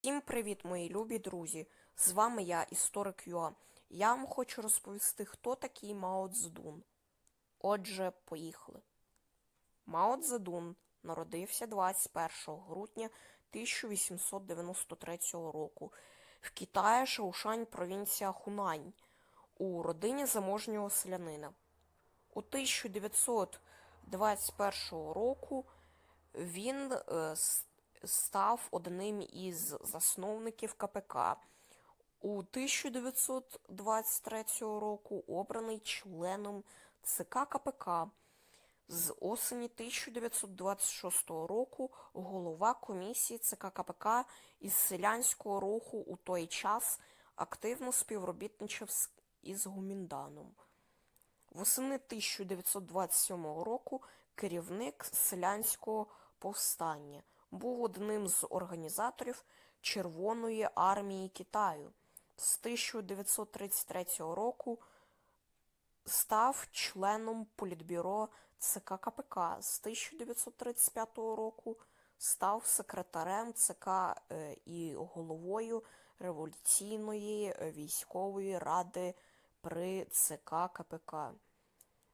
Всім привіт, мої любі друзі! З вами я, історик Юа. Я вам хочу розповісти, хто такий Мао Цзедун. Отже, поїхали. Мао Цзедун народився 21 грудня 1893 року в Китаї Шаушань, провінція Хунань, у родині заможнього селянина. У 1921 року він е, став одним із засновників КПК. У 1923 року обраний членом ЦК КПК. З осені 1926 року голова комісії ЦК КПК із селянського руху у той час активно співробітничав із Гумінданом. Восени 1927 року керівник селянського повстання був одним з організаторів Червоної армії Китаю. З 1933 року став членом політбюро ЦК КПК. З 1935 року став секретарем ЦК е, і головою революційної військової ради при ЦК КПК.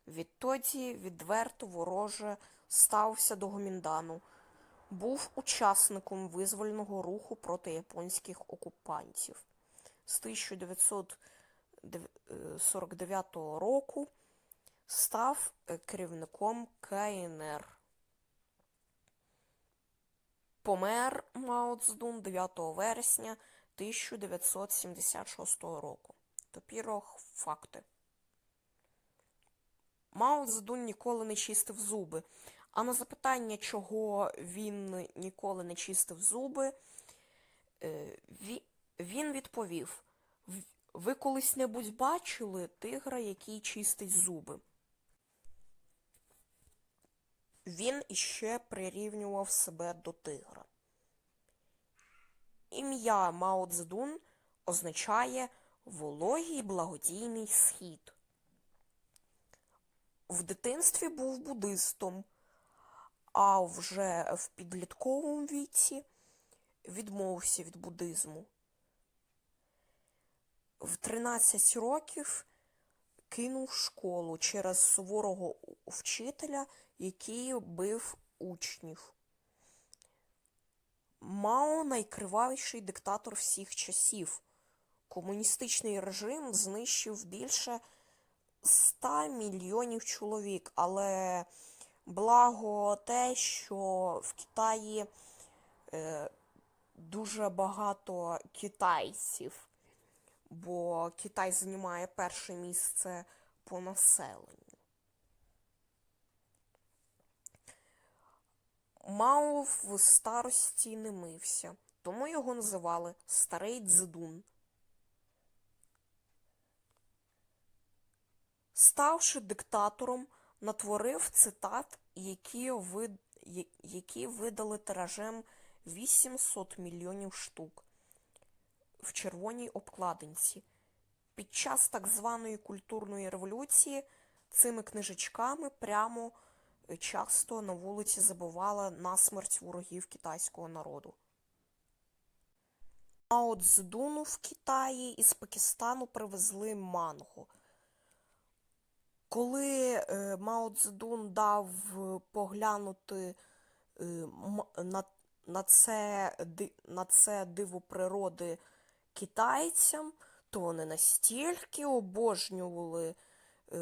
Відтоді відверто вороже стався до Гоміндану. Був учасником визвольного руху проти японських окупантів. З 1949 року став е, керівником КНР. Помер Мао Цзедун 9 вересня 1976 року. Топірох факти. Мао Цзедун ніколи не чистив зуби. А на запитання, чого він ніколи не чистив зуби, е, він відповів: Ви колись-небудь бачили тигра, який чистить зуби? Він іще прирівнював себе до тигра. Ім'я Мао Цзедун означає вологий благодійний схід. В дитинстві був буддистом, а вже в підлітковому віці відмовився від буддизму. В 13 років кинув школу через суворого вчителя, який бив учнів. Мао найкривавіший диктатор всіх часів. Комуністичний режим знищив більше 100 мільйонів чоловік, але благо те, що в Китаї е, дуже багато китайців, бо Китай займає перше місце по населенню. Мао в старості не мився, тому його називали Старий Цзедун. Ставши диктатором, натворив цитат, які, вид... які видали тиражем 800 мільйонів штук в червоній обкладинці. Під час так званої культурної революції цими книжечками прямо е, часто на вулиці забивали насмерть ворогів китайського народу. Мао Цзедуну в Китаї із Пакистану привезли манго. Коли е, Мао Цзедун дав е, поглянути е, на, на, це, на це диво природи китайцям, то вони настільки обожнювали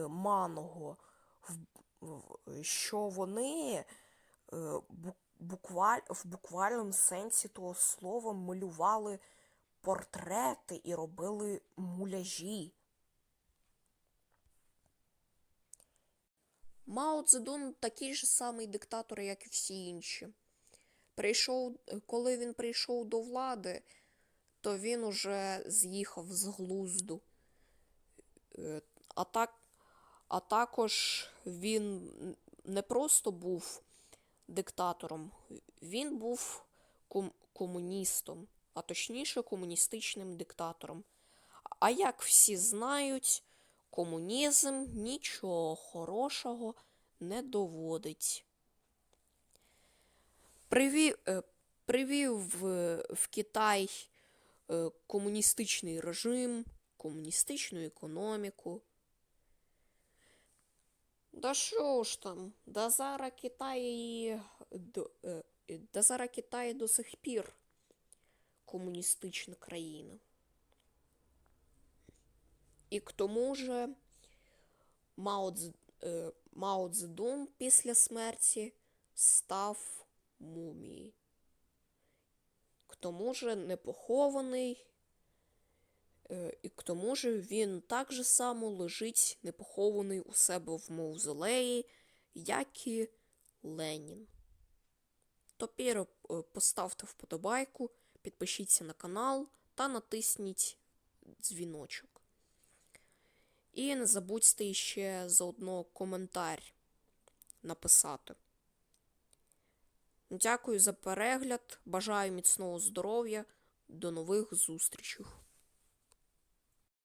манго, що вони букваль, в буквальному сенсі того слова малювали портрети і робили муляжі. Мао Цзедун такий же самий диктатор, як і всі інші. Прийшов, коли він прийшов до влади, то він уже з'їхав з глузду. Е, А, так, а також він не просто був диктатором, він був ком- комуністом, а точніше комуністичним диктатором. А як всі знають, комунізм нічого хорошого не доводить. Приві... е, привів в, Китай е, комуністичний режим, комуністичну економіку. Да що ж там, да зараз Китай, до, е, да зараз Китай до сих пір комуністична країна. І к тому же Мао, Цзедун після смерті став мумією. К тому же не похований, і к тому же він так же само лежить непохований у себе в мавзолеї, як і Ленін. Тепер е, поставте вподобайку, підпишіться на канал та натисніть дзвіночок. І не забудьте ще заодно коментар написати. Дякую за перегляд. Бажаю міцного здоров'я. До нових зустрічей.